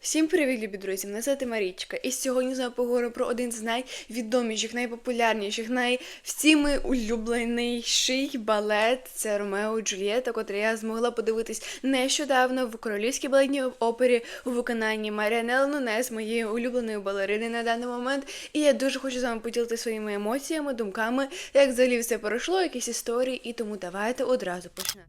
Всім привіт, любі друзі! Мене звати Марічка, і сьогодні з вами поговоримо про один з найвідоміших, найпопулярніших, най всіми улюбленіший балет це Ромео і Джульєта, котрий я змогла подивитись нещодавно в королівській балетній опері у виконанні Маріанели Нунес, моєї улюбленої балерини на даний момент. І я дуже хочу з вами поділитися своїми емоціями, думками, як взагалі все пройшло, якісь історії, і тому давайте одразу почнемо.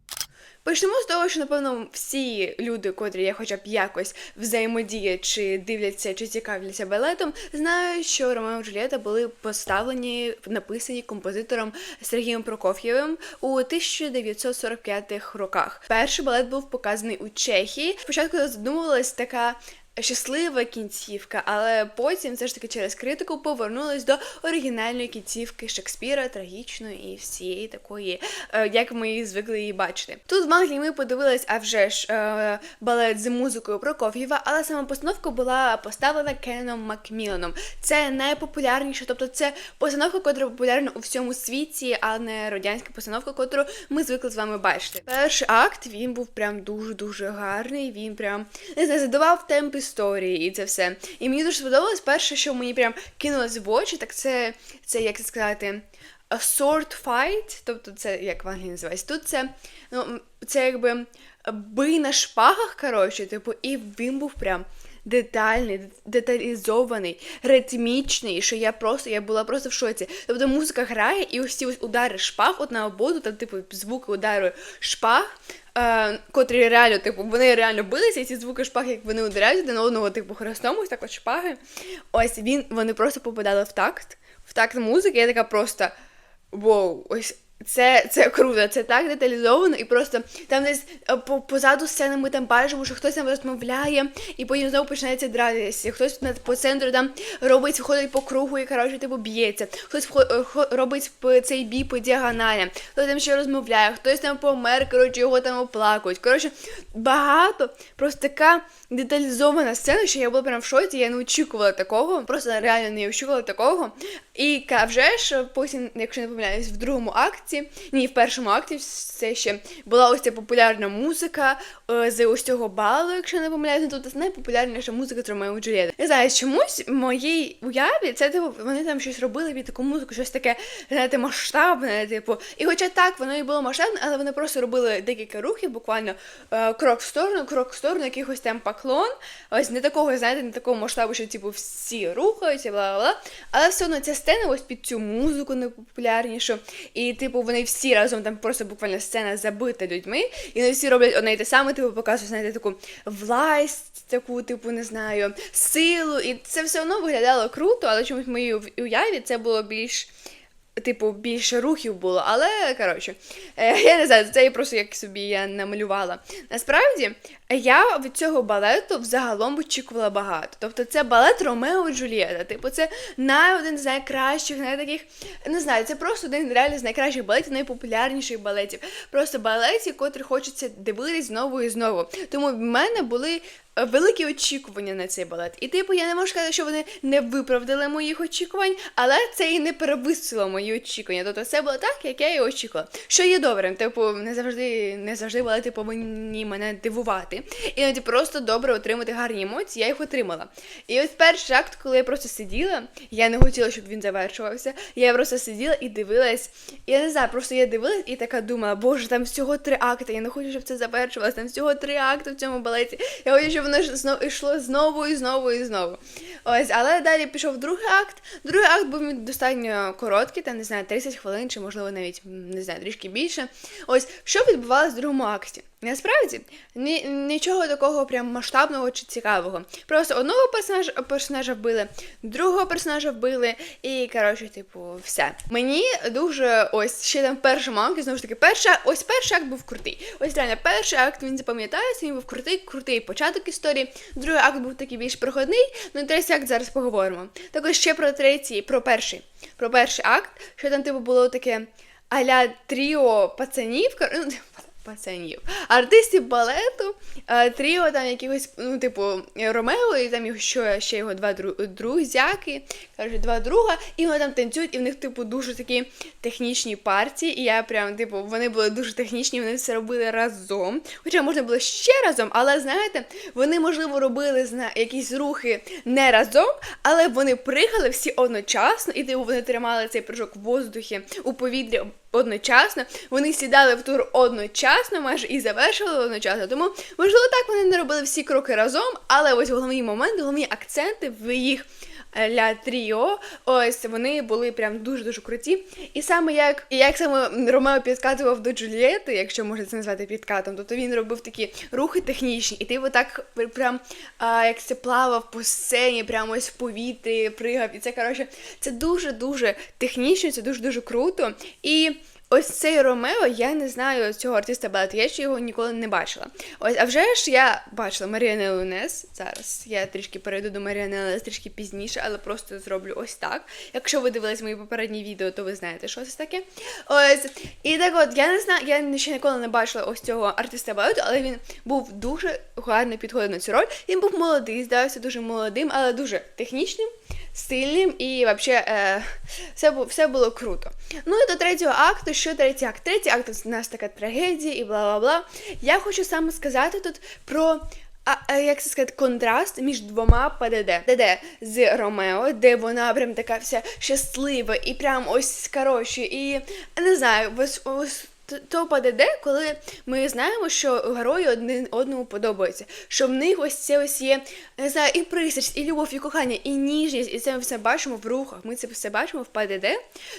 Почнемо з того, що напевно всі люди, котрі я хоча б якось взаємодіє, чи дивляться, чи цікавляться балетом, знають, що Ромео і Джульєта були поставлені, написані композитором Сергієм Прокоф'євим у 1945 роках. Перший балет був показаний у Чехії. Спочатку задумувалась така щаслива кінцівка, але потім все ж таки через критику повернулись до оригінальної кінцівки Шекспіра, трагічної і всієї такої, е, як ми її звикли її бачити. Тут в Англії ми подивились, а вже ж е, балет з музикою Прокоф'єва, але сама постановка була поставлена Кеном Макміланом. Це найпопулярніше, тобто це постановка, яка популярна у всьому світі, а не радянська постановка, яку ми звикли з вами бачити. Перший акт він був прям дуже дуже гарний. Він прям не знаю, задавав темп історії і це все. І мені дуже сподобалось перше, що мені прям кинулось в очі, так це, це як це сказати. a sword fight, тобто це як в Англії називається. Тут це ну, це якби бий на шпагах, коротше, типу, і він був прям детальний, деталізований, ритмічний, що я просто я була просто в шоці. Тобто музика грає, і ось ці удари шпаг одна ободу, там, типу, звуки удару шпаг. Е, котрі реально, типу, вони реально билися, і ці звуки шпаг, як вони ударяють один одного, типу, хрестом, ось так от шпаги. Ось він, вони просто попадали в такт, в такт музики, я така просто воу, ось це це круто, це так деталізовано, і просто там десь по, позаду сцени ми там бачимо, що хтось там розмовляє, і потім знову починається дратися. Хтось по центру там робить, ходить по кругу і коротше, типу б'ється. Хтось робить цей бій по діагоналі, хтось там ще розмовляє, хтось там помер, коротше, його там оплакують. Коротше, багато, просто така деталізована сцена, що я була прям в шоці, я не очікувала такого, просто реально не очікувала такого. І вже ж потім, якщо не помиляюсь, в другому акті, ні, в першому акті все ще була ось ця популярна музика е, з ось цього балу, якщо не помиляюсь, тут це найпопулярніша музика з Ромео і Джульєта. Не знаю, чомусь в моїй уяві це типу, вони там щось робили від таку музику, щось таке, знаєте, масштабне, типу. І хоча так, воно і було масштабне, але вони просто робили декілька рухів, буквально е, крок в сторону, крок в сторону, якихось там поклон. Ось не такого, знаєте, не такого масштабу, що типу всі рухаються, бла бла бла. Але все одно ця сцена ось під цю музику найпопулярнішу. І, типу, вони всі разом там просто буквально сцена забита людьми. І вони всі роблять одне і те саме, типу, показують, знаєте, таку власть, таку, типу, не знаю, силу. І це все одно виглядало круто, але чомусь в моїй уяві це було більш. Типу, більше рухів було, але коротше, е, я не знаю, це я просто як собі я намалювала. Насправді, я від цього балету взагалом очікувала багато. Тобто це балет Ромео і Джульєта. Типу, це най один з найкращих, най таких, не знаю, це просто один реально з найкращих балетів, найпопулярніших балетів. Просто балетів, котрі хочеться дивитись знову і знову. Тому в мене були великі очікування на цей балет. І, типу, я не можу сказати, що вони не виправдали моїх очікувань, але це і не перевисило мої очікування. Тобто все було так, як я і очікувала. Що є добрим, типу, не завжди не завжди балети повинні мене дивувати. Іноді просто добре отримати гарні емоції, я їх отримала. І ось перший акт, коли я просто сиділа, я не хотіла, щоб він завершувався. Я просто сиділа і дивилась. Я не знаю, просто я дивилась і така думала, боже, там всього три акти. Я не хочу, щоб це завершувалося. Там всього три акти в цьому балеті. Я хочу, щоб воно ж знову йшло знову і знову і знову. Ось, але далі пішов другий акт. Другий акт був достатньо короткий, там не знаю, 30 хвилин, чи можливо навіть не знаю, трішки більше. Ось що відбувалося в другому акті. Насправді ні, нічого такого прям масштабного чи цікавого. Просто одного персонажа персонажа вбили, другого персонажа вбили, і коротше, типу, все. Мені дуже ось ще там в першому акті, знову ж таки, перша, ось перший акт був крутий. Ось реально, перший акт він запам'ятається, він був крутий, крутий початок історії. Другий акт був такий більш проходний. Ну і третій акт зараз поговоримо. Також ще про третій, про перший. Про перший акт, що там типу було таке аля тріо пацанів. Ну, пацанів. Артистів балету, е, тріо там якихось, ну, типу, Ромео, і там що ще його два друзяки, каже, два друга, і вони там танцюють, і в них, типу, дуже такі технічні партії. І я прям, типу, вони були дуже технічні, вони все робили разом. Хоча можна було ще разом, але знаєте, вони, можливо, робили якісь рухи не разом, але вони пригали всі одночасно, і типу, вони тримали цей прыжок в воздухі у повітрі одночасно. Вони сідали в тур одночасно, майже і завершили одночасно. Тому, можливо, так вони не робили всі кроки разом, але ось головні моменти, головні акценти в їх ля тріо, ось вони були прям дуже-дуже круті. І саме як, і як саме Ромео підкатував до Джульєти, якщо можна це назвати підкатом, тобто він робив такі рухи технічні, і ти отак прям а, як це плавав по сцені, прямо ось в повітрі, пригав. І це коротше, це дуже-дуже технічно, це дуже-дуже круто. І Ось цей Ромео, я не знаю цього артиста балету, я ще його ніколи не бачила. Ось, а вже ж я бачила Маріане Лунес. Зараз я трішки перейду до Маріане Лунес трішки пізніше, але просто зроблю ось так. Якщо ви дивились мої попередні відео, то ви знаєте, що це таке. Ось. І так от, я не знаю, я ще ніколи не бачила ось цього артиста балету, але він був дуже гарно підходив на цю роль. Він був молодий, здався дуже молодим, але дуже технічним стильним і взагалі е, все, все було круто. Ну і до третього акту, що третій акт? Третій акт у нас така трагедія і бла бла бла. Я хочу саме сказати тут про. А, а, як це сказати, контраст між двома ПДД. ДД з Ромео, де вона прям така вся щаслива і прям ось коротше, і не знаю, ось, ось то ПДД, коли ми знаємо, що герої один одному подобаються, що в них ось це ось є не знаю, і пристрасть, і любов, і кохання, і ніжність, і це ми все бачимо в рухах. Ми це все бачимо в ПДД,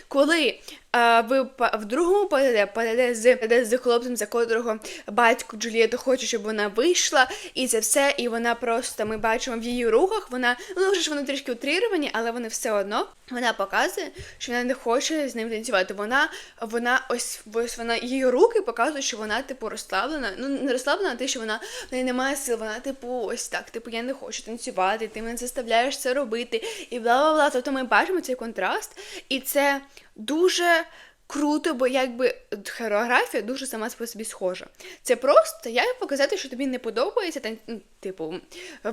коли а, в, в другому ПДД, ПДД з, ПДД з хлопцем, за котрого батько Джулієта хоче, щоб вона вийшла, і це все, і вона просто ми бачимо в її рухах. Вона ну вже ж вони трішки утріровані, але вони все одно вона показує, що вона не хоче з ним танцювати. Вона вона ось ось вона її руки показують, що вона типу розслаблена. Ну не розслаблена, а те, що вона в неї немає сил. Вона типу ось так. Типу я не хочу танцювати, ти мене заставляєш це робити, і бла бла бла. Тобто ми бачимо цей контраст, і це дуже. Круто, бо якби хореографія дуже сама по собі схожа. Це просто як показати, що тобі не подобається типу,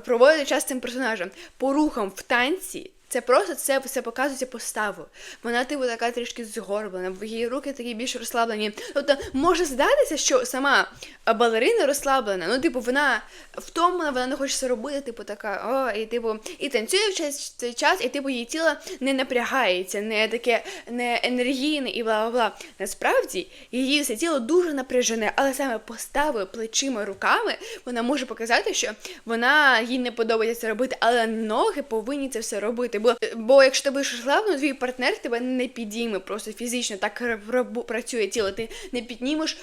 проводити час з цим персонажем. По рухам в танці це просто це все показується поставою. Вона типу така трішки згорблена, її руки такі більш розслаблені. Тобто може здатися, що сама балерина розслаблена. Ну, типу, вона втомлена, вона не хоче це робити, типу, така, о, і типу, і танцює в цей час, і типу її тіло не напрягається, не таке не енергійне і бла бла бла. Насправді її все тіло дуже напряжене, але саме поставою, плечима, руками вона може показати, що вона їй не подобається це робити, але ноги повинні це все робити. Бо, бо якщо ти будеш розслаблено, твій партнер тебе не підійме просто фізично, так працює тіло. Ти не піднімеш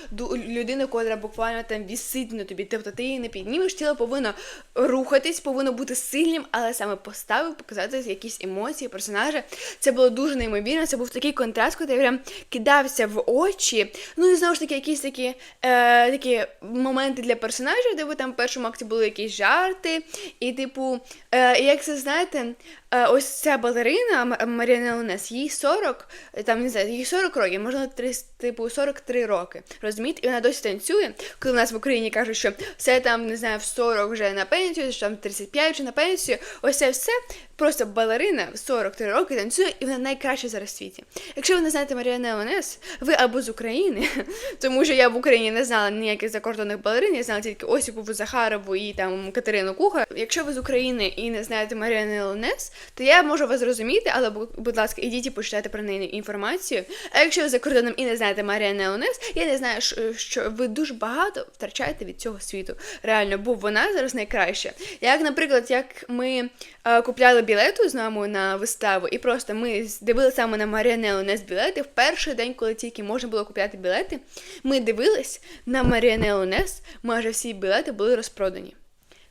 людину, котра буквально там вісить на тобі. Тобто ти її не піднімеш, тіло повинно рухатись, повинно бути сильним, але саме поставив, показати якісь емоції персонажа. Це було дуже неймовірно. Це був такий контраст, який прям кидався в очі. Ну і знову ж таки, якісь такі, е, такі моменти для персонажів, де ви там в першому акті були якісь жарти, і типу, е, як це знаєте. Е, Ось ця балерина Маріана Лунес, їй 40, е, там не знаю, їй 40 років, можна три, типу 43 роки. Розумієте? І вона досі танцює, коли в нас в Україні кажуть, що все там, не знаю, в 40 вже на пенсію, що там 35 вже на пенсію. Ось це все просто балерина в 43 роки танцює, і вона найкраща зараз в світі. Якщо ви не знаєте Маріана Лунес, ви або з України, тому що я в Україні не знала ніяких закордонних балерин, я знала тільки Осіпову Захарову і там Катерину Кухар. Якщо ви з України і не знаєте Маріани Лунес, то я можу вас зрозуміти, але бу- будь ласка, ідіть і почитайте про неї інформацію. А якщо ви за кордоном і не знаєте Маріани Лунес, я не знаю, що ви дуже багато втрачаєте від цього світу. Реально, бо вона зараз найкраща. Як, наприклад, як ми е, купляли білету з нами на виставу, і просто ми дивилися саме на Маріане Лунес білети в перший день, коли тільки можна було купляти білети. Ми дивились на Маріане Лунес, майже всі білети були розпродані.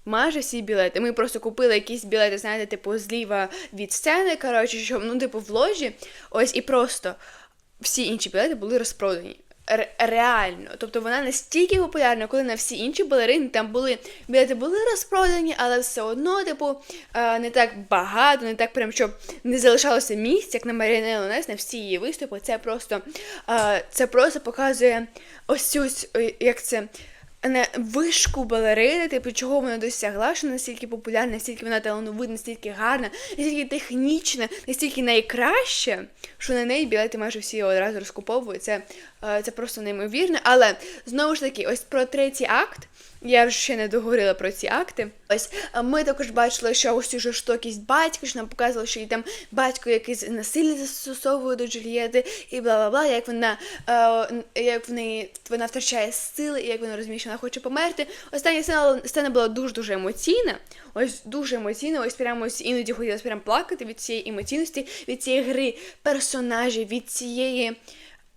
Майже всі білети. Ми просто купили якісь білети, знаєте, типу, зліва від сцени, коротше, що, ну, типу, в ложі. Ось і просто всі інші білети були розпродані. Ре- реально. Тобто вона настільки популярна, коли на всі інші балерини там були білети були розпродані, але все одно, типу, е, не так багато, не так прям, щоб не залишалося місць, як на Маріне Лонес, на всі її виступи. Це просто, е, це просто показує ось цю, е, як це. Не вишку балерини, типу, чого вона досягла, що настільки популярна, настільки вона талановита, настільки гарна, настільки технічна, настільки найкраща, що на неї білети майже всі одразу розкуповують. Це, це просто неймовірно. Але знову ж таки, ось про третій акт. Я вже ще не договорила про ці акти. Ось ми також бачили, що ось цю жорстокість батька, що нам показували, що і там батько якийсь насилля застосовує до Джульєти, і бла бла бла, як вона е, як в неї вона втрачає сили, і як вона розуміє, що вона хоче померти. Остання сцена, сцена була дуже дуже емоційна. Ось дуже емоційна. Ось прямо ось іноді хотілося прям плакати від цієї емоційності, від цієї гри персонажів, від цієї.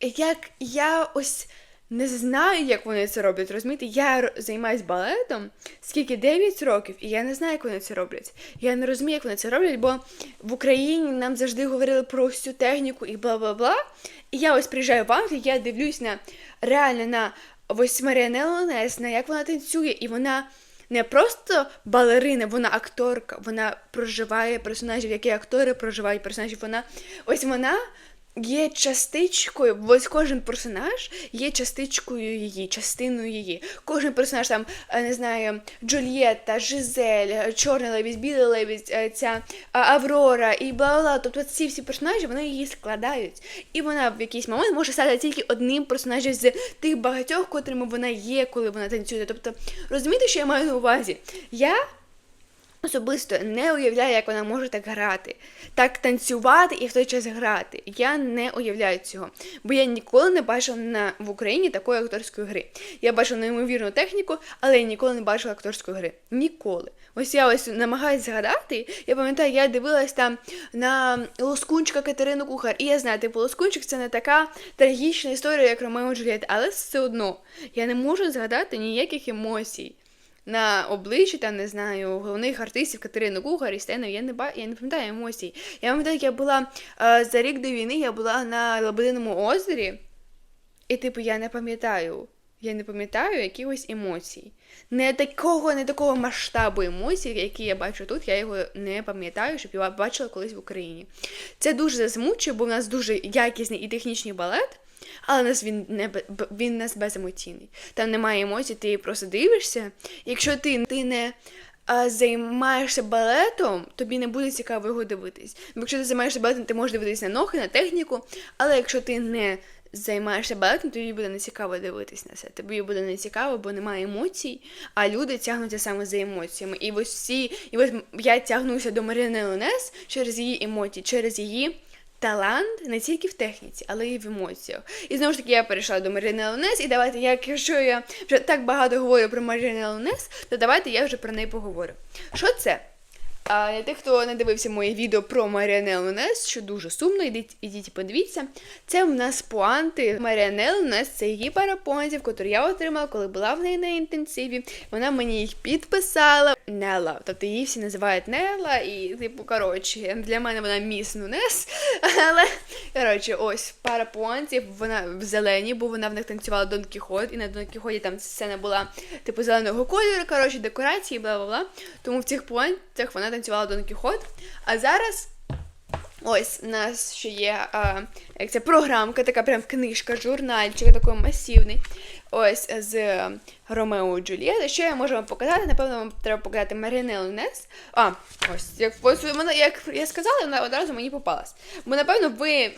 Як я ось. Не знаю, як вони це роблять. Розумієте, я займаюсь балетом скільки 9 років, і я не знаю, як вони це роблять. Я не розумію, як вони це роблять, бо в Україні нам завжди говорили про всю техніку і бла бла бла. І я ось приїжджаю в Англію, я дивлюсь на реально на ось Маріане Лонес, на як вона танцює, і вона. Не просто балерина, вона акторка, вона проживає персонажів, які актори проживають персонажів. Вона ось вона є частичкою, ось кожен персонаж є частичкою її, частиною її. Кожен персонаж там, е, не знаю, Джульєтта, Жизель, е, Чорний лебідь, білий лебідь, е, ця Аврора і бла бла. Тобто ці всі персонажі вони її складають. І вона в якийсь момент може стати тільки одним персонажем з тих багатьох, котрими вона є, коли вона танцює. Тобто, розумієте, що я маю на увазі? Я Особисто не уявляю, як вона може так грати, так танцювати і в той час грати. Я не уявляю цього, бо я ніколи не бачила на в Україні такої акторської гри. Я бачила неймовірну техніку, але я ніколи не бачила акторської гри. Ніколи. Ось я ось намагаюся згадати. Я пам'ятаю, я дивилась там на Лоскунчика Катерину Кухар, і я знаю, типу Лоскунчик це не така трагічна історія, як Ромео і Джульєтта, але все одно я не можу згадати ніяких емоцій на обличчі, там, не знаю, головних артистів Катерини Кухар і Стена, я не ба... я не пам'ятаю емоцій. Я пам'ятаю, як я була е, за рік до війни, я була на Лебединому озері, і, типу, я не пам'ятаю. Я не пам'ятаю якихось емоцій. Не такого, не такого масштабу емоцій, які я бачу тут, я його не пам'ятаю, щоб я бачила колись в Україні. Це дуже засмучує, бо в нас дуже якісний і технічний балет. Але нас він не він нас беземоційний. Там немає емоцій, ти просто дивишся. Якщо ти, ти не а, займаєшся балетом, тобі не буде цікаво його дивитись. Якщо ти займаєшся балетом, ти можеш дивитись на ноги, на техніку, але якщо ти не займаєшся балетом, тобі буде нецікаво дивитись на це. Тобі буде нецікаво, бо немає емоцій, а люди тягнуться саме за емоціями. І ось всі, і ось я тягнуся до Маріни Лунес через її емоції, через її талант не тільки в техніці, але й в емоціях. І знову ж таки я перейшла до Маріни Лонес, і давайте, як- якщо я вже так багато говорю про Маріни Лонес, то давайте я вже про неї поговорю. Що це? А для тих, хто не дивився моє відео про Маріане Лунес, що дуже сумно, ідіть, ідіть подивіться. Це в нас пуанти. Маріане Лунес це її пара пуантів, котрі я отримала, коли була в неї на інтенсиві. Вона мені їх підписала. Нела. Тобто її всі називають Нела, і, типу, коротше, для мене вона міс Нунес. Але, коротше, ось пара пуантів, вона в зелені, бо вона в них танцювала Дон Кіхот, і на Дон Кіхоті там сцена була типу зеленого кольору, коротше, декорації, бла бла бла. Тому в цих пуантах вона танцювала Дон Кіхот. А зараз ось у нас ще є а, як це програмка, така прям книжка, журнальчик, такий масивний. Ось з Ромео і Джульєта. Що я можу вам показати? Напевно, вам треба показати Маріне Лунес. А, ось, як, ось вона, як я сказала, вона одразу мені попалась. Бо, напевно, ви,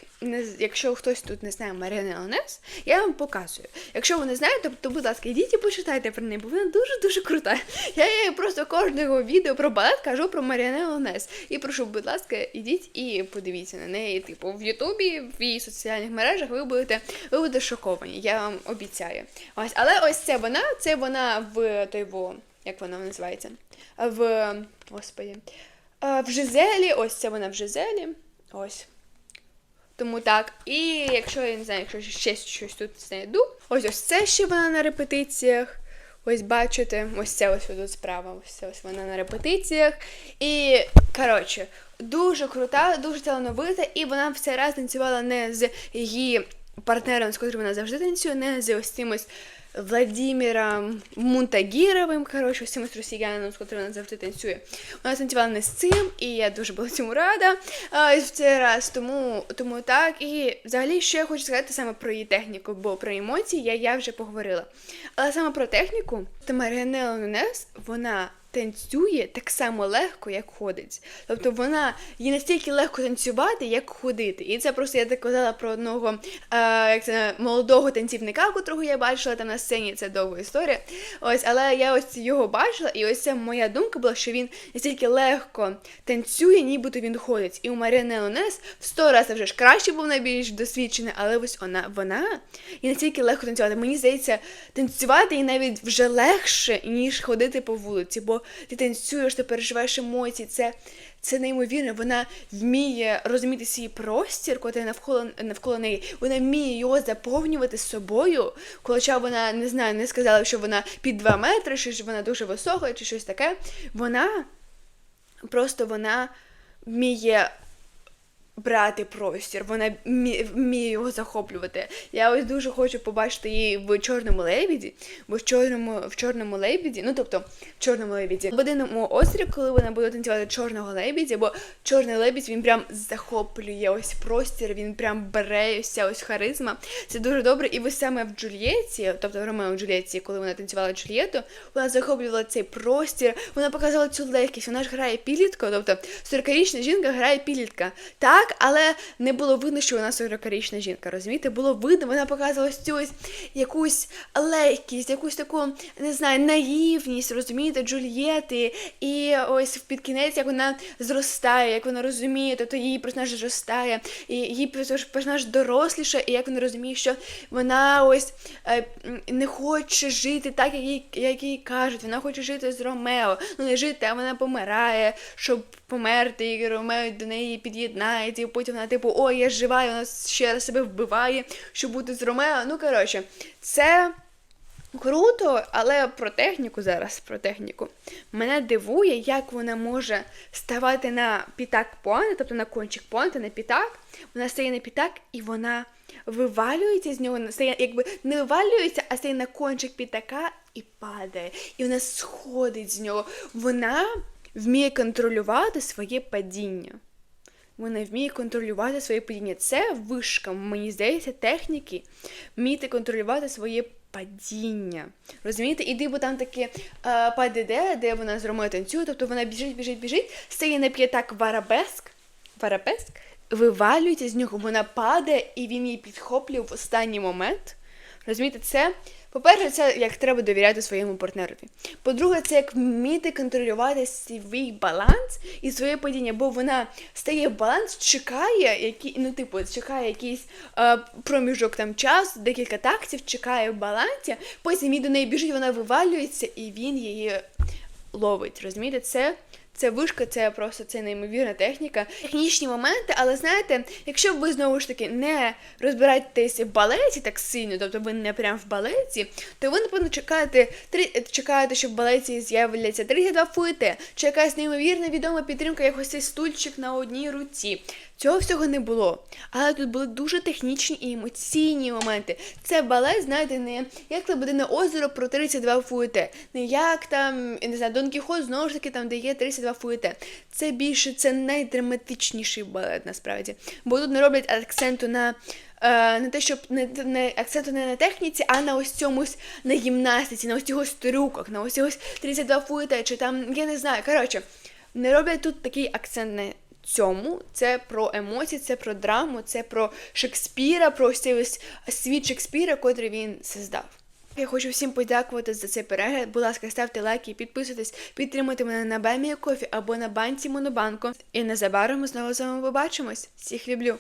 якщо хтось тут не знає Маріне Лунес, я вам показую. Якщо ви не знаєте, то, будь ласка, йдіть і почитайте про неї, бо вона дуже-дуже крута. Я їй просто кожного відео про балет кажу про Маріане Лунес. І прошу, будь ласка, ідіть і подивіться на неї. Типу, в Ютубі, в її соціальних мережах ви будете, ви будете шоковані, я вам обіцяю. Ось, але ось це вона, це вона в той во, як вона називається? В господі. е, В Жизелі, ось це вона в Жизелі. Ось. Тому так. І якщо я не знаю, якщо ще щось тут знайду. Ось ось це ще вона на репетиціях. Ось бачите, ось це ось тут справа. Ось це ось вона на репетиціях. І коротше, дуже крута, дуже талановита, і вона в цей раз танцювала не з її партнером, з котрим вона завжди танцює, не з ось цим Владимиром Мунтагіровим, коротше, ось цим ось росіянином, з котрим вона завжди танцює. Вона танцювала не з цим, і я дуже була цьому рада а, в цей раз. Тому, тому так. І взагалі, що я хочу сказати саме про її техніку, бо про емоції я, я вже поговорила. Але саме про техніку, то Маріанела Нунес, вона танцює так само легко, як ходить. Тобто вона їй настільки легко танцювати, як ходити. І це просто я так казала про одного е, як це, молодого танцівника, котрого я бачила там на сцені. Це довга історія. Ось, але я ось його бачила, і ось це моя думка була, що він настільки легко танцює, нібито він ходить. І у Маріани Лонес в сто разів вже ж краще був найбільш досвідчений, але ось вона вона і настільки легко танцювати. Мені здається, танцювати і навіть вже легше, ніж ходити по вулиці, бо ти танцюєш, ти переживаєш емоції. Це це неймовірно. Вона вміє розуміти свій простір, коли навколо навколо неї. Вона вміє його заповнювати собою. Хоча вона не знаю, не сказала, що вона під 2 метри, чи що вона дуже висока, чи щось таке. Вона просто вона вміє. Брати простір, вона вміє його захоплювати. Я ось дуже хочу побачити її в чорному лебіді, бо в чорному в чорному лебіді, ну тобто в чорному лебіді, в одному озері, коли вона буде танцювати чорного лебіді, бо чорний лебідь він прям захоплює ось простір, він прям бере ось ось харизма. Це дуже добре. І ось саме в Джульєті, тобто в Ромео Джульєті, коли вона танцювала Джульєту, вона захоплювала цей простір, вона показала цю легкість. Вона ж грає підлітку, тобто 40-річна жінка грає підлітка. Так. Так, але не було видно, що вона 40-річна жінка. Розумієте? Було видно, вона показувала ось якусь легкість, якусь таку, не знаю, наївність, розумієте, Джульєти. І ось під кінець, як вона зростає, як вона розуміє, тобто її персонаж зростає, і її персонаж доросліше, і як вона розуміє, що вона ось е, не хоче жити так, як їй, як їй кажуть. Вона хоче жити з Ромео. Ну не жити, а вона помирає, щоб померти, і Ромео до неї під'єднається, і потім вона, типу, ой, я жива, і вона ще раз себе вбиває, щоб бути з Ромео. Ну, коротше, це. Круто, але про техніку зараз, про техніку. Мене дивує, як вона може ставати на пітак понти, тобто на кончик понти, на пітак. Вона стає на пітак і вона вивалюється з нього, стає, якби не вивалюється, а стає на кончик пітака і падає. І вона сходить з нього. Вона вміє контролювати своє падіння. Вона вміє контролювати своє падіння. Це вишка, мені здається, техніки вміти контролювати своє падіння. Розумієте? І бо там таке е, паде, де вона з Ромою танцює, тобто вона біжить, біжить, біжить, стає на п'ятак варабеск, варабеск, вивалюється з нього, вона падає, і він її підхоплює в останній момент. Розумієте, це по-перше, це як треба довіряти своєму партнерові. По-друге, це як вміти контролювати свій баланс і своє падіння, бо вона стає в баланс, чекає, які, ну, типу, чекає якийсь е, проміжок там часу, декілька тактів, чекає в балансі, потім він до неї біжить, вона вивалюється, і він її ловить. Розумієте, це це вишка, це просто це неймовірна техніка. Технічні моменти, але знаєте, якщо ви знову ж таки не розбираєтесь в балеті так сильно, тобто ви не прям в балеті, то ви, напевно, чекаєте, чекаєте, що в балеті з'являться 32 фути, чи якась неймовірна відома підтримка, якось цей стульчик на одній руці. Цього всього не було. Але тут були дуже технічні і емоційні моменти. Це балет, знаєте, не як на озеро про 32 фуєте. Не як там, не знаю, Дон Кіхот, знову ж таки, там, де є 32 фуєте. Це більше, це найдраматичніший балет, насправді. Бо тут не роблять акценту на. Не те, щоб не, не акценту не на техніці, а на ось цьому на гімнастиці, на ось цього трюках, на ось ось 32 фуєте, чи там, я не знаю. Коротше, не роблять тут такий акцент на цьому. Це про емоції, це про драму, це про Шекспіра, про ось світ Шекспіра, котрий він создав. Я хочу всім подякувати за цей перегляд. Будь ласка, ставте лайки, підписуйтесь, підтримуйте мене на Бемія Кофі або на банці Монобанку. І незабаром ми знову з вами побачимось. Всіх люблю.